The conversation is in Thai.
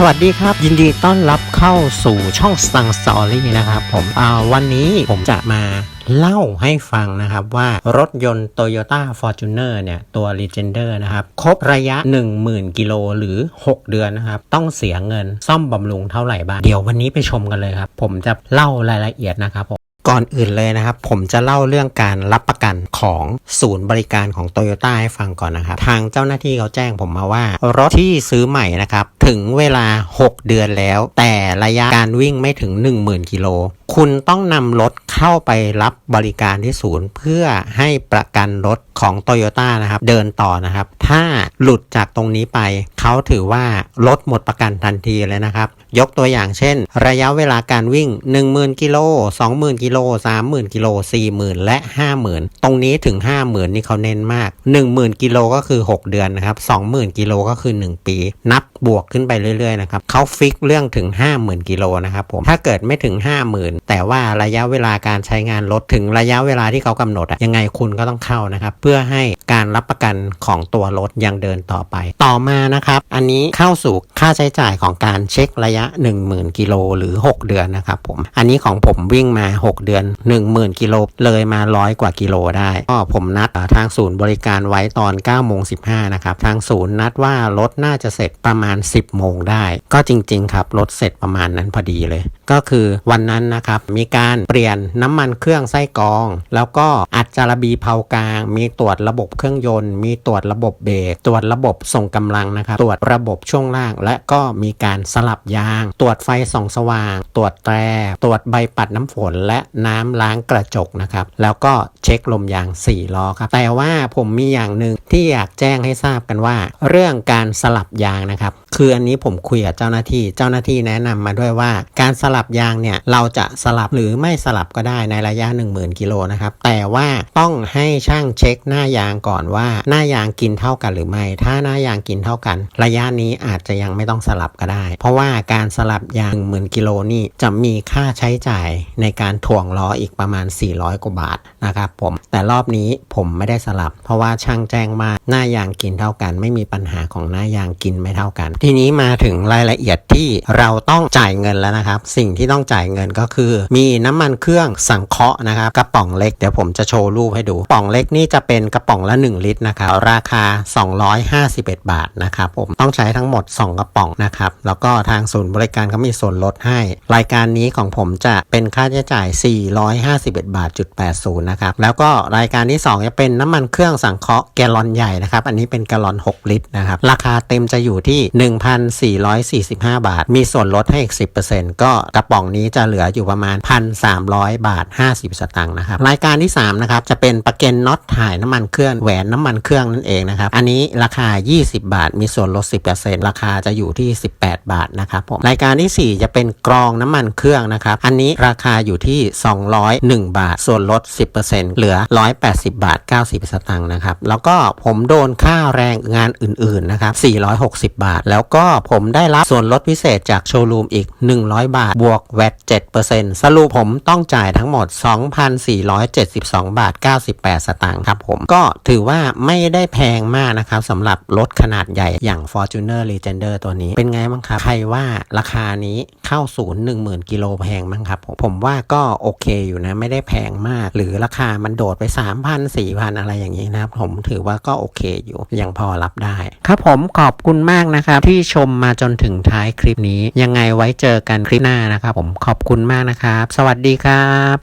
สวัสดีครับ ยินดีต้อนรับเข้าสู่ช่อง Star Story นะครับผมวันนี้ผมจะมาเล่าให้ฟังนะครับว่ารถยนต์ Toyota Fortuner เนี่ยตัว Legender นะครับ ครบระยะ 10,000 กิโลหรือ 6 เดือนนะครับ ต้องเสียเงินซ่อมบำรุงเท่าไหร่บ้างเดี๋ยววันนี้ไปชมกันเลยครับ ผมจะเล่ารายละเอียดนะครับผมก่อนอื่นเลยนะครับ ผมจะเล่าเรื่องการรับประกันของศูนย์บริการของ t o y ยต้ให้ฟังก่อนนะครับ ทางเจ้าหน้าที่เขาแจ้งผมมาว่า รถที่ซื้อใหม่นะครับ ถึงเวลา 6 เดือนแล้ว แต่ระยะการวิ่งไม่ถึง 10,000 กิโล คุณต้องนำรถเข้าไปรับบริการที่ศูนย์ เพื่อให้ประกันรถของ t o y ยต้นะครับ เดินต่อนะครับ ถ้าหลุดจากตรงนี้ไป เขาถือว่ารถหมดประกันทันทีเลยนะครับ ยกตัวอย่างเช่น ระยะเวลาการวิ่ง 10,000 กิโล 20,000 กิโล 30,000 กิโล 40,000 และ 50,000 ตรงนี้ถึง 50,000 นี่เขาเน้นมาก 10,000 กิโลก็คือ 6 เดือนนะครับ 20,000 กิโลก็คือ 1 ปี นับบวกขึ้นไปเรื่อยๆนะครับเขาฟิกเรื่องถึง 50,000กิโลนะครับผมถ้าเกิดไม่ถึง 50,000 แต่ว่าระยะเวลาการใช้งานรถถึงระยะเวลาที่เขากำหนดอะยังไงคุณก็ต้องเข้านะครับ เพื่อให้การรับประกันของตัวรถยังเดินต่อไป ต่อมานะครับอันนี้เข้าสู่ค่าใช้จ่ายของการเช็คระยะ 10,000กิโลหรือ 6 เดือนนะครับผมอันนี้ของผมวิ่งมา 6 เดือน 10,000กิโลเลยมาร้อยกว่ากิโลได้ก็ผมนัดทางศูนย์บริการไว้ตอน9โมง15นะครับทางศูนย์นัดว่ารถน่าจะเสร็จประมาณมาณ 10 โมงได้ ก็จริง ๆ ครับรถเสร็จประมาณนั้นพอดีเลย ก็คือวันนั้นนะครับมีการเปลี่ยนน้ำมันเครื่องไส้กรอง แล้วก็อัดจารบีเผากลาง มีตรวจระบบเครื่องยนต์ มีตรวจระบบเบรกตรวจระบบส่งกำลังนะครับตรวจระบบช่วงล่าง และก็มีการสลับยาง ตรวจไฟส่องสว่าง ตรวจแตรตรวจใบปัดน้ำฝนและน้ำล้างกระจกนะครับแล้วก็เช็คลมยาง 4 ล้อครับแต่ว่าผมมีอย่างหนึ่งที่อยากแจ้งให้ทราบกันว่า เรื่องการสลับยางนะครับ คืออันนี้ผมคุยกับเจ้าหน้าที่ เจ้าหน้าที่แนะนำมาด้วยว่า การสลับยางเนี่ยเราจะสลับหรือไม่สลับก็ได้ในระยะ 10,000กิโลนะครับ แต่ว่าต้องให้ช่างเช็คหน้ายางก่อนว่า หน้ายางกินเท่ากันหรือไม่ ถ้าหน้ายางกินเท่ากัน ระยะนี้อาจจะยังไม่ต้องสลับก็ได้ เพราะว่าการสลับยาง 10,000กิโลนี่จะมีค่าใช้จ่ายในการถ่วงล้ออีกประมาณ 400 กว่าบาทนะครับผม แต่รอบนี้ผมไม่ได้สลับ เพราะว่าช่างแจ้งมาหน้ายางกินเท่ากัน ไม่มีปัญหาของหน้ายางกินไม่เท่ากันทีนี้มาถึงรายละเอียดที่เราต้องจ่ายเงินแล้วนะครับ สิ่งที่ต้องจ่ายเงินก็คือ มีน้ำมันเครื่องสังเคราะห์นะครับกระป๋องเล็กเดี๋ยวผมจะโชว์รูปให้ดูกระป๋องเล็กนี่จะเป็นกระป๋องละ 1 ลิตรนะครับราคา 251 บาทนะครับผมต้องใช้ทั้งหมด 2 กระป๋องนะครับแล้วก็ทางศูนย์บริการเขามีส่วนลดให้ รายการนี้ของผมจะเป็นค่าใช้จ่าย 451 บาทจุด80นะครับแล้วก็รายการที่ 2 จะเป็นน้ำมันเครื่องสังเคราะห์แกลลอนใหญ่นะครับอันนี้เป็นแกลลอน 6 ลิตรนะครับราคาเต็มจะอยู่ที่1,445 บาท มีส่วนลดให้อีก 10%ก็กระป๋องนี้จะเหลืออยู่ประมาณ 1,300 บาท 50 สตางค์นะครับ รายการที่ 3 นะครับ จะเป็นประกันน็อตถ่ายน้ำมันเครื่องแหวนน้ำมันเครื่องนั่นเองนะครับ อันนี้ราคา 20 บาท มีส่วนลด 10%ราคาจะอยู่ที่ 18 บาทนะครับผม รายการทีสี่4 จะเป็นกรองน้ำมันเครื่องนะครับ อันนี้ราคาอยู่ที่ 201 บาท ส่วนลด 10%เหลือ 180 บาท 90 สตางค์นะครับ แล้วก็ผมโดนค่าแรงงานอื่นๆ นะครับ 460 บาท แล้วแล้วก็ผมได้รับส่วนลดพิเศษจากโชว์รูมอีก 100 บาท บวกแวต7%สรุปผมต้องจ่ายทั้งหมด 2,472 บาท 98 สตางค์ครับผม ก็ถือว่าไม่ได้แพงมากนะครับสำหรับรถขนาดใหญ่อย่าง Fortuner Legender ตัวนี้ เป็นไงบ้างครับ ใครว่าราคานี้เข้าศูนย์10,000กิโลแพงมั้งครับผมผมว่าก็โอเคอยู่นะ ไม่ได้แพงมาก หรือราคามันโดดไป 3,000 4,000 อะไรอย่างนี้นะครับผมถือว่าก็โอเคอยู่ยังพอรับได้ ครับผมขอบคุณมากนะครับที่ชมมาจนถึงท้ายคลิปนี้ ยังไงไว้เจอกันคลิปหน้านะครับผมขอบคุณมากนะครับ สวัสดีครับ